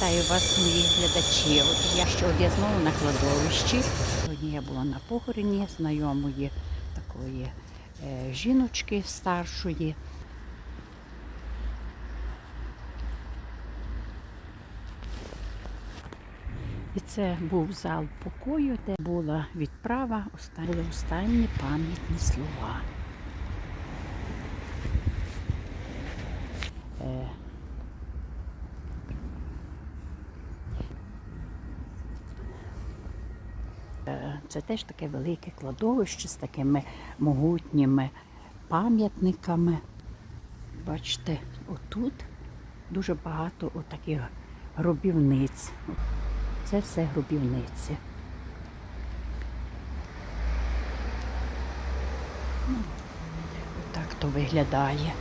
Вітаю вас, мої глядачі. От я ще от я знову на кладовищі. Сьогодні я була на похороні знайомої такої е, жіночки старшої. І це був зал покою, де була відправа, були останні пам'ятні слова. Е, Е, Це теж таке велике кладовище з такими могутніми пам'ятниками. Бачите, отут дуже багато отаких гробівниць. Це все гробівниці. Ну, Так то виглядає.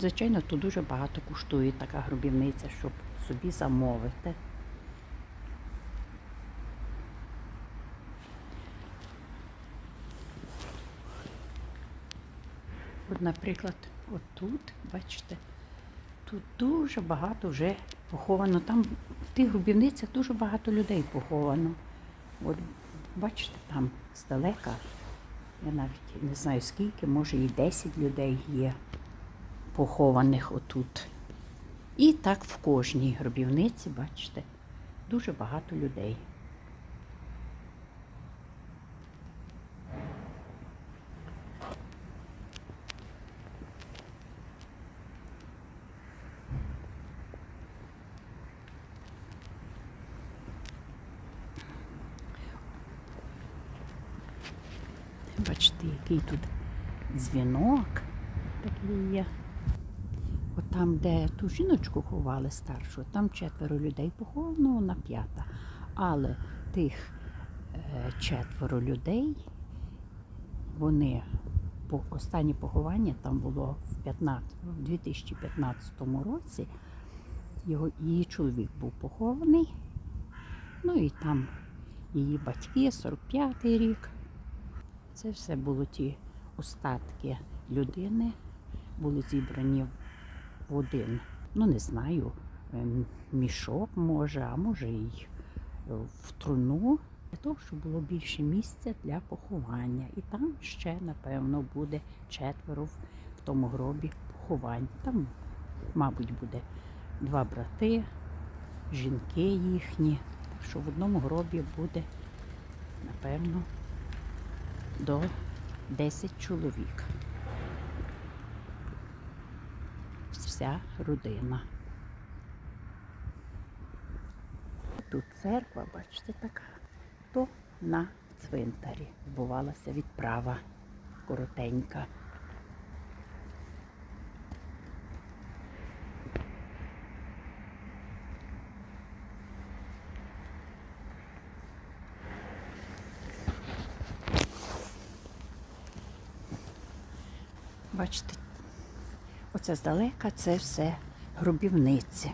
Звичайно, тут дуже багато коштує така гробівниця, щоб собі замовити. От, наприклад, отут, бачите, тут дуже багато вже поховано. Там в тих гробівницях дуже багато людей поховано. От бачите, там здалека, я навіть не знаю скільки, може і 10 людей є похованих отут. І так в кожній гробівниці, бачите, дуже багато людей. Бачите, який тут дзвінок такий є. Там, де ту жіночку ховали старшу, там четверо людей поховано, вона п'ята. Але тих е, четверо людей, вони по останнє поховання там було в 15, в 2015 році. Його, її чоловік був похований. Ну і там її батьки, 45-й рік. Це все було ті остатки людини, були зібрані в один, ну не знаю, ем, мішок може, а може і в труну, для того, щоб було більше місця для поховання. І там ще, напевно, буде четверо в тому гробі поховань. Там, мабуть, буде два брати, жінки їхні. Так що в одному гробі буде, напевно, до 10 чоловік. Вся родина. Тут церква, бачите, така, то на цвинтарі відбувалася відправа коротенька. Бачите, оце здалека це все гробівниці.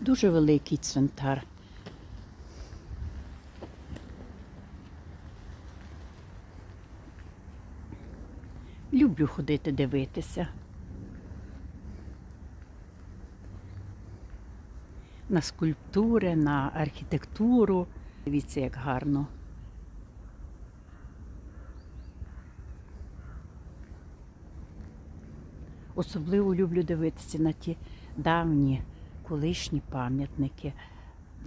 Дуже великий цвинтар. Люблю ходити дивитися. На скульптури, на архітектуру. Дивіться, як гарно. Особливо люблю дивитися на ті давні колишні пам'ятники,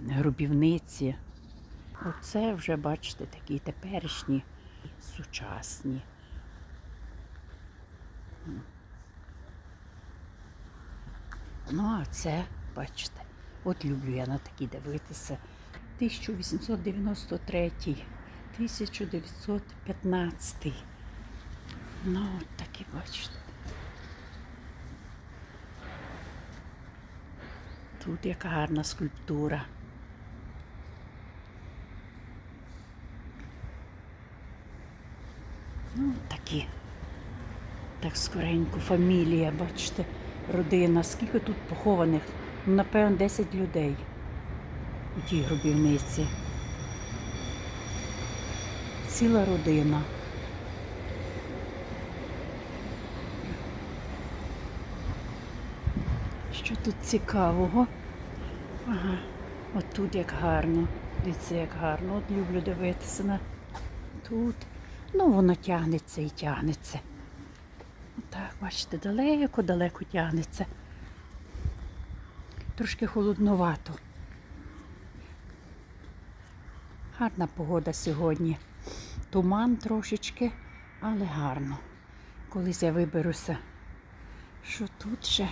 гробівниці. Оце вже, бачите, такі теперішні, сучасні. Ну, а це, бачите, от люблю я на такі дивитися. 1893, 1915. Ну, от такі, бачите. Тут яка гарна скульптура. Ну, такі. Так скоренько, фамілія, бачите, родина. Скільки тут похованих? Ну, напевно, 10 людей у тій гробівниці. Ціла родина. Тут цікавого? Ага, от тут як гарно. Дивіться, як гарно. От люблю дивитися на тут. Ну, воно тягнеться і тягнеться. Отак, бачите, далеко, далеко тягнеться. Трошки холодновато. Гарна погода сьогодні. Туман трошечки, але гарно. Колись я виберуся. Що тут ще?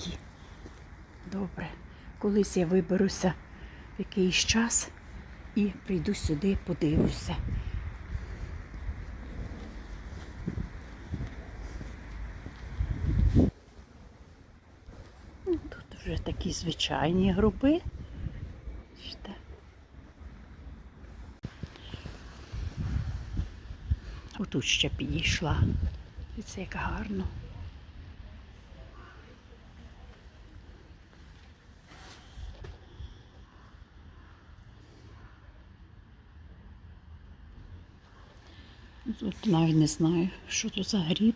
Такі. Добре. Колись я виберуся в якийсь час і прийду сюди, подивлюся. Ну, Тут вже такі звичайні гроби. Отут ще підійшла. Це як гарно. Тут навіть не знаю, що тут за гріб.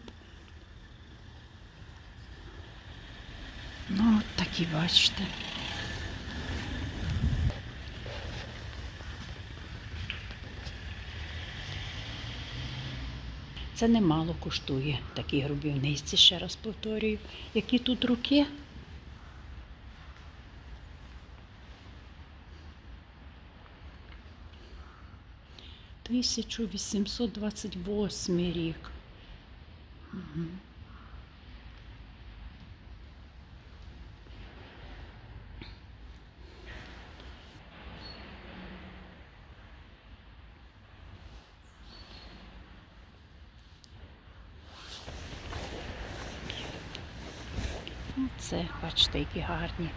Ну, от такі бачите. Це немало коштує такі грубівниці, ще раз повторюю, які тут руки. 1828 рік. Ну, це Оце, бачите, які гарні.